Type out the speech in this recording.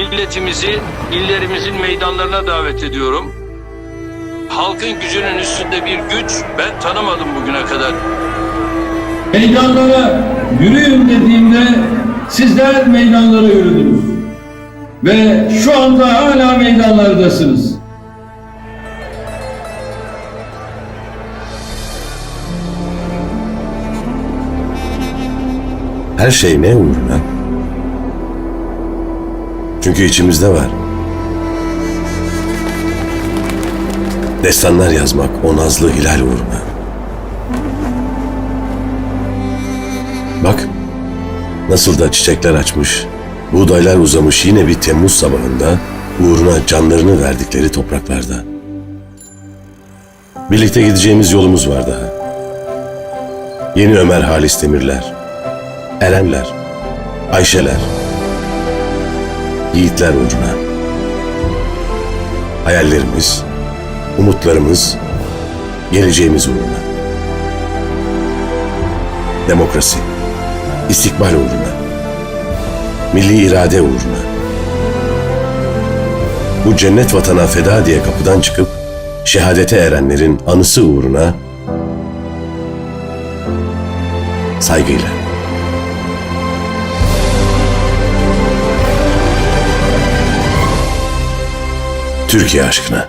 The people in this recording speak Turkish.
milletimizi illerimizin meydanlarına davet ediyorum. Halkın gücünün üstünde bir güç ben tanımadım bugüne kadar. Meydanlara yürüyün dediğimde sizler meydanlara yürüdünüz. Ve şu anda hala meydanlardasınız. Her şey ne uğruna? Çünkü içimizde var. Destanlar yazmak o nazlı hilal uğruna. Bak, nasıl da çiçekler açmış, buğdaylar uzamış yine bir Temmuz sabahında uğruna canlarını verdikleri topraklarda. Birlikte gideceğimiz yolumuz var daha. Yeni Ömer Halis Demirler, Erenler, Ayşeler, yiğitler uğruna. Hayallerimiz, umutlarımız, geleceğimiz uğruna. Demokrasi, istikbal uğruna. Milli irade uğruna. Bu cennet vatana feda diye kapıdan çıkıp şehadete erenlerin anısı uğruna saygıyla. Türkiye aşkına.